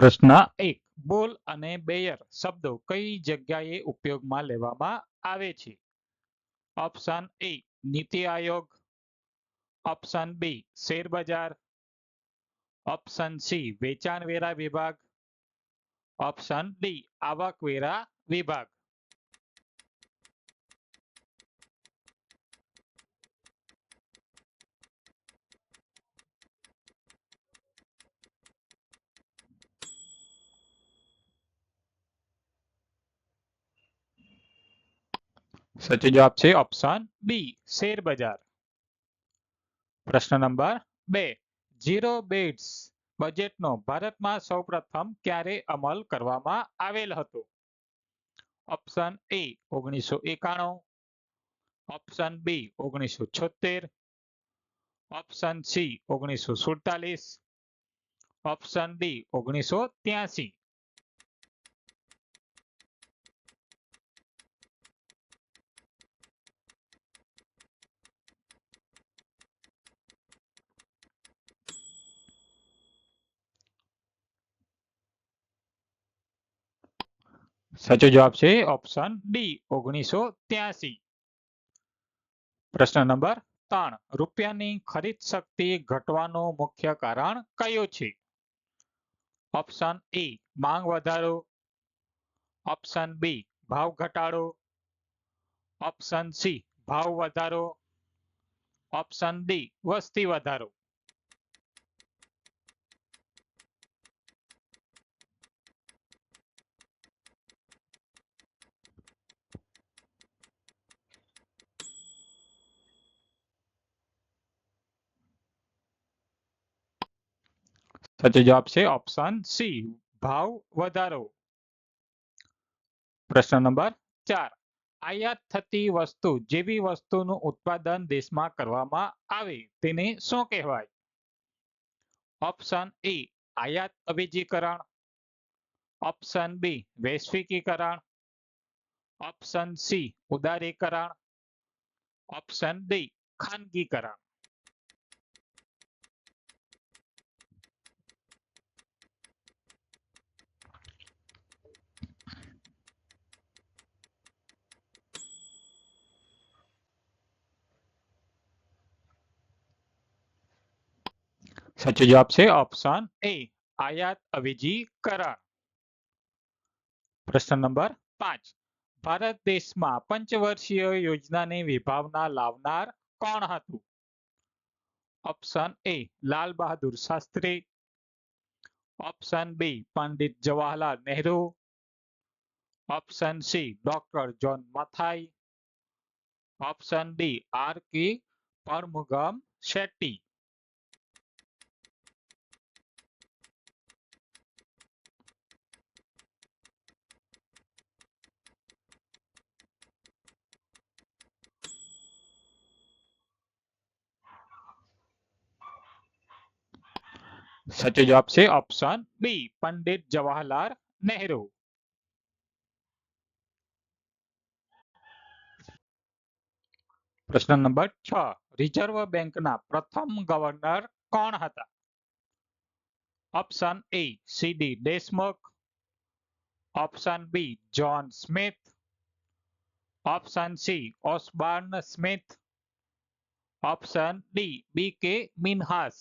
પ્રશ્ન એક બોલ અને બેયર શબ્દો કઈ જગ્યાએ ઉપયોગમાં લેવામાં આવે છે option A NITI Aayog option B share બજાર ઓપ્શન સી વેચાણવેરા વિભાગ ઓપ્શન ડી આવકવેરા વિભાગ સાચો જવાબ છે ઓપ્શન બી શેર બજાર પ્રશ્ન નંબર બે ઝીરો બેડ્સ બજેટનો ભારતમાં સૌપ્રથમ ક્યારે અમલ કરવામાં આવેલ હતો ઓપ્શન એ ઓગણીસો એકાણું ઓપ્શન બી ઓગણીસો છોતેર ઓપ્શન સી ઓગણીસો સુડતાલીસ ઓપ્શન ડી ઓગણીસો ત્યાસી સાચો જવાબ છે ઓપ્શન ડી ઓગણીસો ત્યાસી પ્રશ્ન નંબર ત્રણ રૂપિયાની ખરીદ શક્તિ ઘટવાનું મુખ્ય કારણ કયું છે ઓપ્શન એ માંગ વધારો ઓપ્શન બી ભાવ ઘટાડો ઓપ્શન સી ભાવ વધારો ઓપ્શન ડી વસ્તી વધારો સાચો જવાબ છે ઓપ્શન સી ભાવ વધારો પ્રશ્ન નંબર ચાર આયાત થતી વસ્તુ જેવી વસ્તુનું ઉત્પાદન દેશમાં કરવામાં આવે તેને શું કહેવાય ઓપ્શન એ આયાત અભિજીકરણ ઓપ્શન બી વૈશ્વિકીકરણ ઓપ્શન સી ઉદારીકરણ ઓપ્શન ડી ખાનગીકરણ સાચો જવાબ છે ઓપ્શન એ આયાત અવેજી કરાર પ્રશ્ન નંબર પાંચ ભારત દેશમાં પંચવર્ષીય યોજનાની વિભાવના લાવનાર કોણ હતું option A Lal Bahadur Shastri option B Pandit Jawaharlal Nehru option C doctor John Mathai option D R K Shanmukham Shetty સાચો જવાબ છે ઓપ્શન બી પંડિત જવાહરલાલ નહેરુ પ્રશ્ન નંબર છ રિઝર્વ બેંકના પ્રથમ ગવર્નર કોણ હતા option A C D Deshmukh option B John Smith option C Osborne Smith option D B K Minhas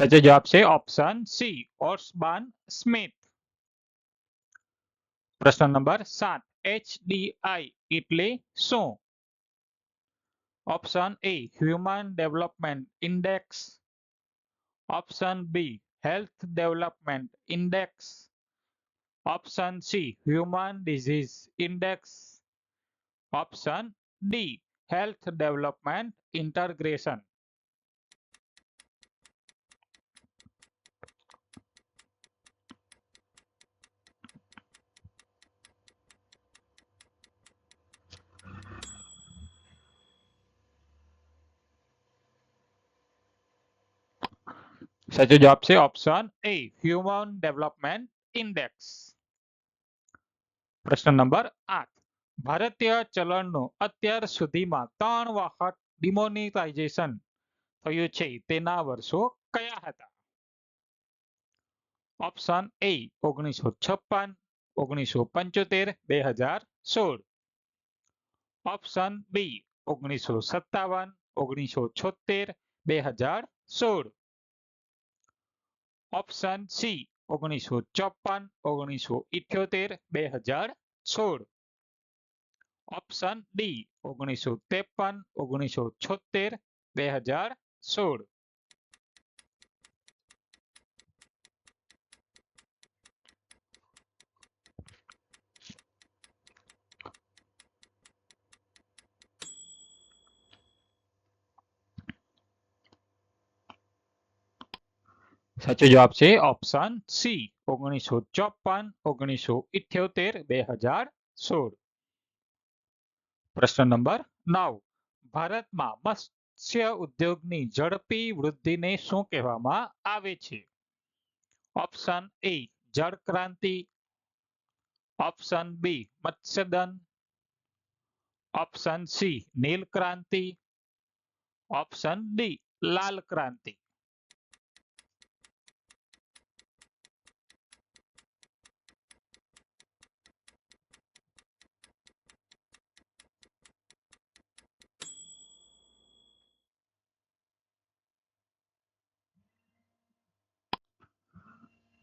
अच्छा जवाब से ऑप्शन सी ऑर्सबान स्मिथ प्रश्न नंबर सात H D I इटले show option A human development index option B health development index option C human disease index option D health development integration સાચો જવાબ છે option A human development index પ્રશ્ન number આઠ ભારતીય ચલણનું અત્યાર સુધીમાં ત્રણ વખત ડિમોનિટાઇઝેશન થયું છે તેના વર્ષો કયા હતા ઓપ્શન એ ઓગણીસો છપ્પન ઓગણીસો પંચોતેર બે હજાર સોળ ઓપ્શન બી ઓગણીસો સત્તાવન ઓગણીસો છોતેર બે હજાર સોળ ઓપ્શન સી ઓગણીસો ચોપન ઓગણીસો ઇઠ્યોતેર બે હજાર સોળ ઓપ્શન ડી ઓગણીસો ત્રેપન ઓગણીસો છોતેર બે હજાર સોળ સચોટ જવાબ છે ઓપ્શન C 1954 1978 2016 પ્રશ્ન નંબર નાવ ભારતમાં મત્સ્ય ઉદ્યોગની જળપી વૃદ્ધિને શું કહેવામાં આવે છે ઓપ્શન A જળક્રાંતિ ઓપ્શન B મત્સ્યદાન ઓપ્શન C નીલક્રાંતિ ઓપ્શન D લાલક્રાંતિ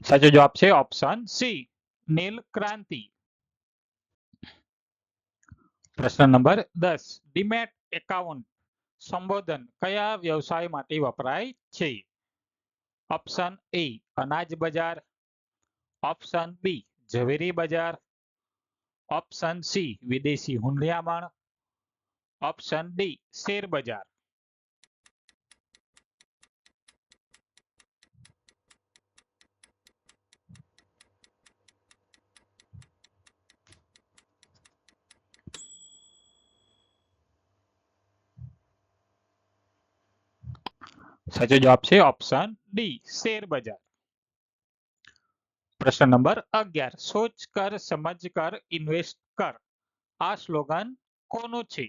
સાચો જવાબ છે ઓપ્શન સી નીલ ક્રાંતિ પ્રશ્ન નંબર દસ ડીમેટ એકાઉન્ટ સંબોધન કયા વ્યવસાય માટે વપરાય છે ઓપ્શન એ અનાજ બજાર ઓપ્શન બી ઝવેરી બજાર ઓપ્શન સી વિદેશી હુંડિયામણ ઓપ્શન ડી શેર બજાર સાચો જવાબ છે ઓપ્શન ડી શેર બજાર પ્રશ્ન નંબર 11 સોચ કર સમજ કર ઇન્વેસ્ટ કર આ સ્લોગન કોનો છે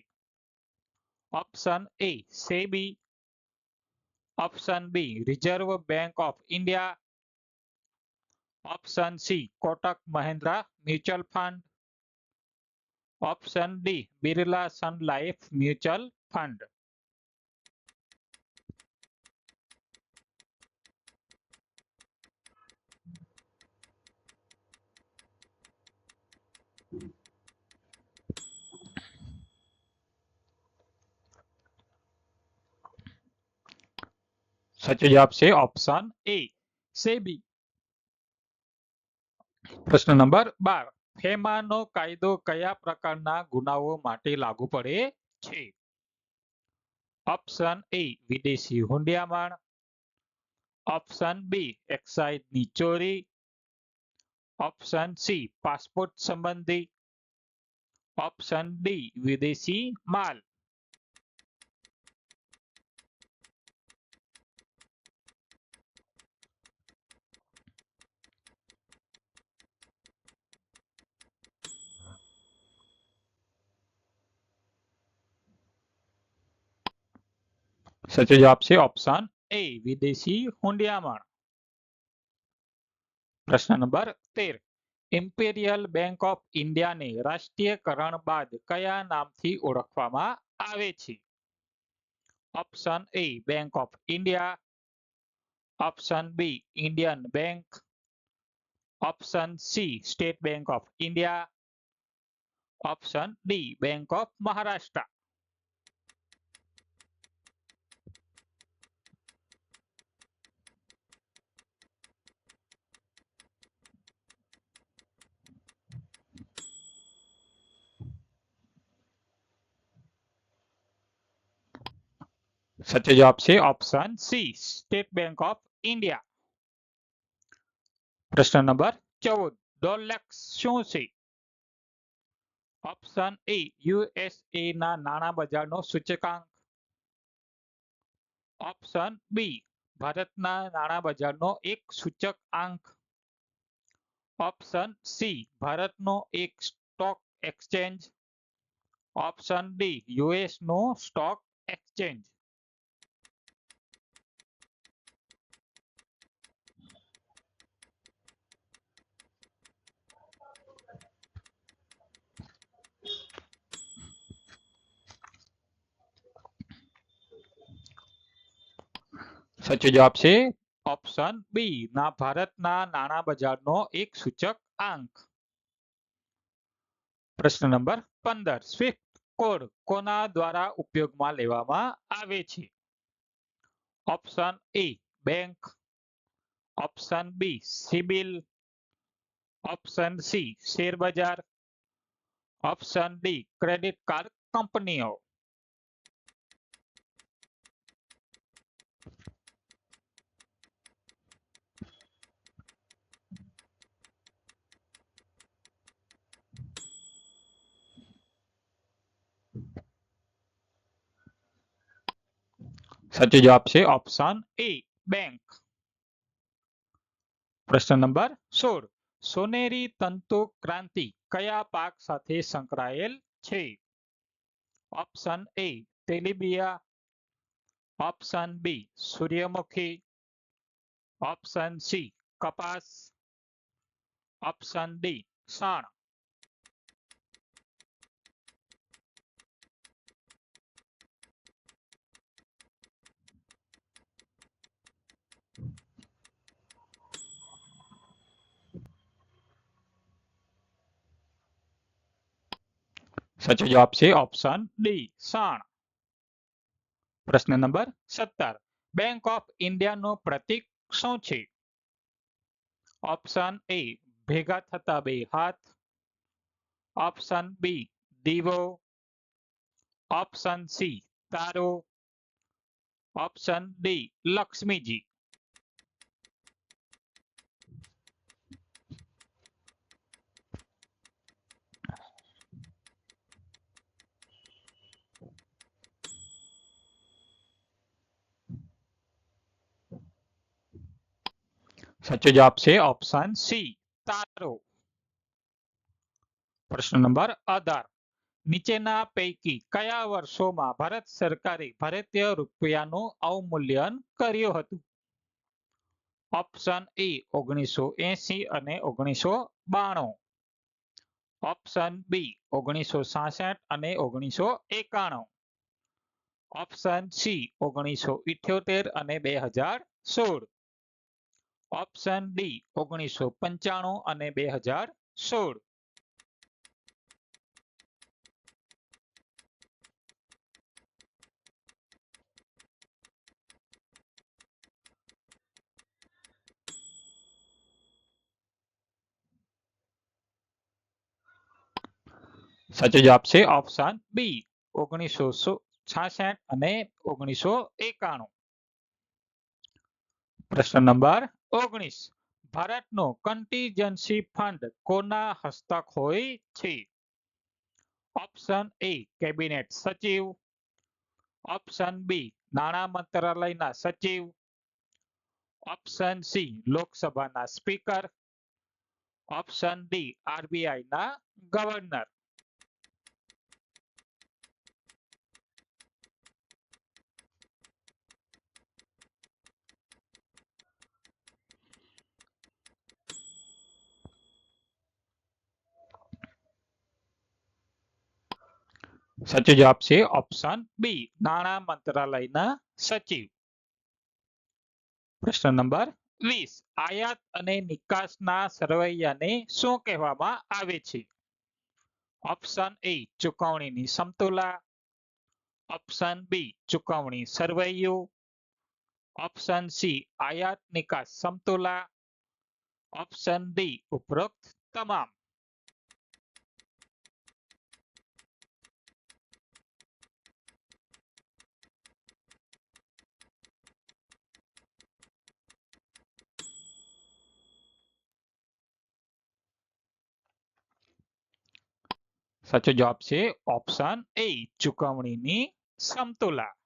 option A SEBI option B reserve bank of India option C Kotak Mahindra mutual fund option D Birla sun life mutual fund such as आपसे ऑप्शन ए से बी પ્રશ્ન નંબર 12 ફેમાનો કાયદો કયા પ્રકારના ગુનાઓ માટે લાગુ પડે છે ઓપ્શન એ વિદેશી હુંડિયામણ ઓપ્શન બી એક્સાઇઝની ચોરી ઓપ્શન સી પાસપોર્ટ સંબંધી ઓપ્શન ડી વિદેશી માલ સાચો જવાબ છે ઓપ્શન એ વિદેશી હુંડિયામણ પ્રશ્ન નંબર તેર ઇમ્પેરિયલ બેંક ઓફ ઇન્ડિયાને રાષ્ટ્રીયકરણ બાદ કયા નામથી ઓળખવામાં આવે છે option A bank of India option B Indian bank option C state bank of India option D bank of Maharashtra सच्चे जवाब से option C state bank of India प्रश्न नंबर चौदह दो लक्ष्यों से ऑप्शन ए यूएसए ना नाना बाजार नो सूचकांक ऑप्शन बी भारत ना नाना बाजार नो एक सूचक अंक ऑप्शन सी भारत नो एक stock exchange option D US no stock exchange સચોટ જવાબ છે ઓપ્શન બી ના ભારત ના નાણા બજાર નો એક સૂચક આંક પ્રશ્ન નંબર 15 સ્વિફ્ટ કોડ કોના દ્વારા ઉપયોગમાં લેવામાં આવે છે option A bank option B CIBIL option C share બજાર ઓપ્શન ડી ક્રેડિટ કાર્ડ કંપનીઓ सच्चे अच्छा जवाब से ऑप्शन ए बैंक प्रश्न नंबर सोल सोनेरी तंतु क्रांति क्या पाक साथ संकड़ेल ऑप्शन ए तेलिबिया ऑप्शन बी सूर्यमुखी ऑप्शन सी कपास ऑप्शन डी साण સાચો જવાબ છે ઓપ્શન ડી સાણ પ્રશ્ન નંબર સત્તર બેંક ઓફ ઇન્ડિયાનું પ્રતીક શું છે ઓપ્શન એ ભેગા થતા બે હાથ ઓપ્શન બી દીવો ઓપ્શન સી તારો ઓપ્શન ડી લક્ષ્મીજી સાચો જવાબ છે ઓપ્શન સી તારો પ્રશ્ન નંબર આધાર નીચેના પૈકી કયા વર્ષોમાં ભારત સરકારે ભારતીય રૂપિયાનું અવમૂલ્યન કર્યું હતું ઓપ્શન એ ઓગણીસો એસી અને ઓગણીસો બાણું ઓપ્શન બી ઓગણીસો સાસઠ અને ઓગણીસો એકાણું ઓપ્શન સી ઓગણીસો ઇઠ્યોતેર અને બે હજાર સોળ অপশন ডি 1995 এবং 2016 সচ জোবসে অপশন বি 1966 এবং 1991 প্রশ্ন নাম্বার ઓગણીસ ભારતનો કન્ટીજન્સી ફંડ કોના હસ્તક હોય છે ઓપ્શન એ કેબિનેટ સચિવ ઓપ્શન બી નાણા મંત્રાલયના સચિવ ઓપ્શન સી લોકસભાના સ્પીકર ઓપ્શન ડી આરબીઆઈ ના ગવર્નર સાચો જવાબ છે ઓપ્શન બી નાણાં મંત્રાલયના સચિવ પ્રશ્ન નંબર વીસ આયાત અને નિકાસના સરવૈયાને શું કહેવામાં આવે છે ઓપ્શન એ ચુકવણીની સમતુલા ઓપ્શન બી ચુકવણી સરવૈયો ઓપ્શન સી આયાત નિકાસ સમતુલા ઓપ્શન ડી ઉપરોક્ત તમામ સાચો જવાબ છે ઓપ્શન એ ચુકવણીની સમતુલા